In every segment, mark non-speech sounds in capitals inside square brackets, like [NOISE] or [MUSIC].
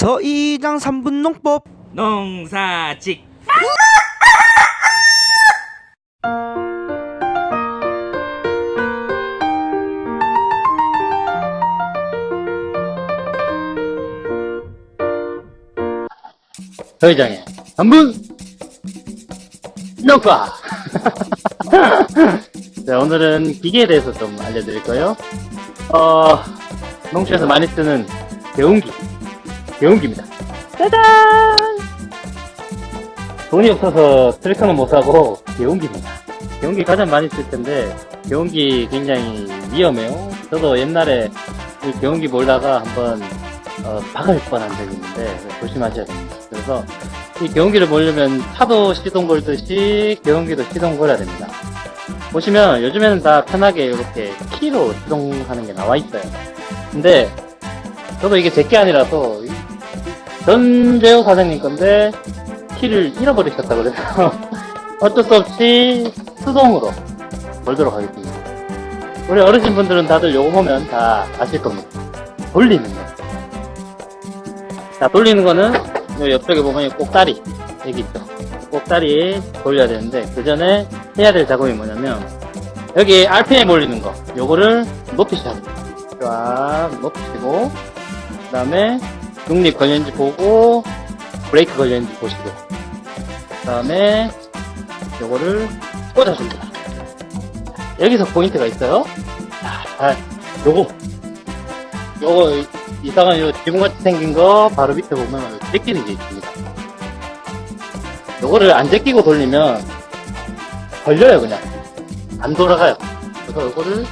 서이장 3분 농법 농사직 서회장의 한분 녹화 [LAUGHS] 자, 오늘은 기계에 대해서 좀 알려드릴 거예요. 어, 농촌에서 많이 쓰는 개운기. 개운기입니다. 짜잔! 돈이 없어서 트랙터는 못 사고 개운기입니다. 개운기 가장 많이 쓸 텐데, 개운기 굉장히 위험해요. 저도 옛날에 이 개운기 몰다가 한번 어, 박을 뻔한 적이 있는데 조심하셔야 됩니다. 그래서 이 개운기를 몰려면 차도 시동 걸듯이 개운기도 시동 걸어야 됩니다. 보시면 요즘에는 다 편하게 이렇게 키로 시동하는 게 나와 있어요. 근데 저도 이게 제게 아니라서 이- 전 제휴 사장님 건데 키를 잃어버리셨다 그래서 [LAUGHS] 어쩔 수 없이 수동으로 걸도록 하겠습니다. 우리 어르신 분들은 다들 요거 보면 다 아실 겁니다. 돌리는 거. 자, 돌리는 거는 요 옆쪽에 보면 이 꼭다리 여기 있죠. 꼭다리 돌려야 되는데 그 전에 해야 될 작업이 뭐냐면 여기 RPM 올리는 거 요거를 높이셔야 됩니다. 쫙 높이시고 그 다음에 중립 걸렸는지 보고 브레이크 걸렸는지 보시고 그 다음에 요거를 꽂아줍니다. 여기서 포인트가 있어요. 자, 자, 요거 요거 이- 이상한 요 지붕같이 생긴 거 바로 밑에 보면 제끼는 게 있습니다. 요거를 안 제끼고 돌리면 걸려요 그냥 안 돌아가요. 그래서 요거를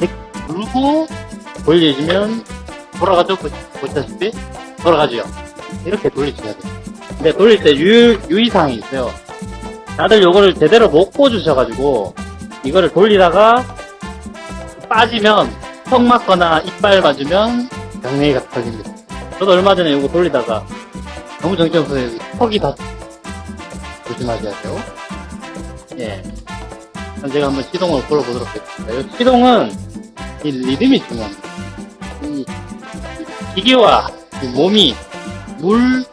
제- 누르고 돌려주면 돌아가죠. 보- 보시다시피 돌아가죠. 이렇게 돌리셔야 돼요. 근데 돌릴 때 유, 유의사항이 있어요. 다들 요거를 제대로 못 꽂으셔가지고 이거를 돌리다가 빠지면 턱 맞거나 이빨 맞으면 병내기가 터집니다. 저도 얼마 전에 이거 돌리다가 너무 정신없어서 턱이 다 조심하셔야 돼요. 예. 그럼 제가 한번 시동을 걸어보도록 하겠습니다. 이 시동은 이 리듬이 중요합니다. 이 기계와 이 몸이 물,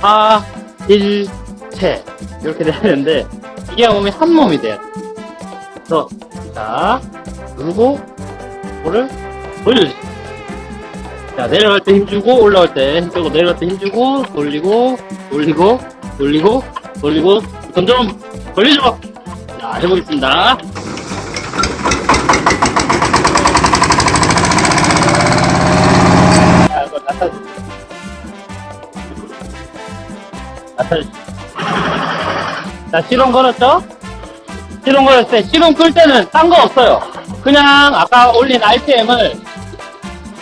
화, 일, 체 이렇게 되는데 기계와 몸이 한 몸이 돼요. 그래서 자 누르고 이거를 돌려주세요. 자, 내려갈 때 힘주고, 올라갈 때 힘주고, 내려갈 때 힘주고, 돌리고, 돌리고, 돌리고, 돌리고, 점점 돌리죠! 자, 해보겠습니다. 자, 시동 걸었죠? 시동 걸었을 때, 시동 끌 때는 딴 거 없어요. 그냥 아까 올린 RPM을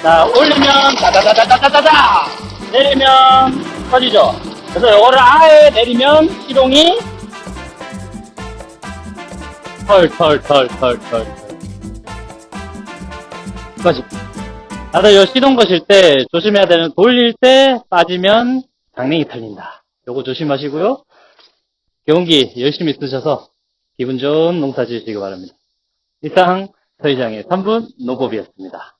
자, 올리면 다다다다다다다 내리면 터지죠. 그래서 요거를 아예 내리면 시동이 털 털 털 털털 거시. 다들 요 시동 거실 때 조심해야 되는 돌릴 때 빠지면 장냉이 털린다. 요거 조심하시고요. 경기 열심히 쓰셔서 기분 좋은 농사 지으시기 바랍니다. 이상 서희장의 3분 노법이었습니다.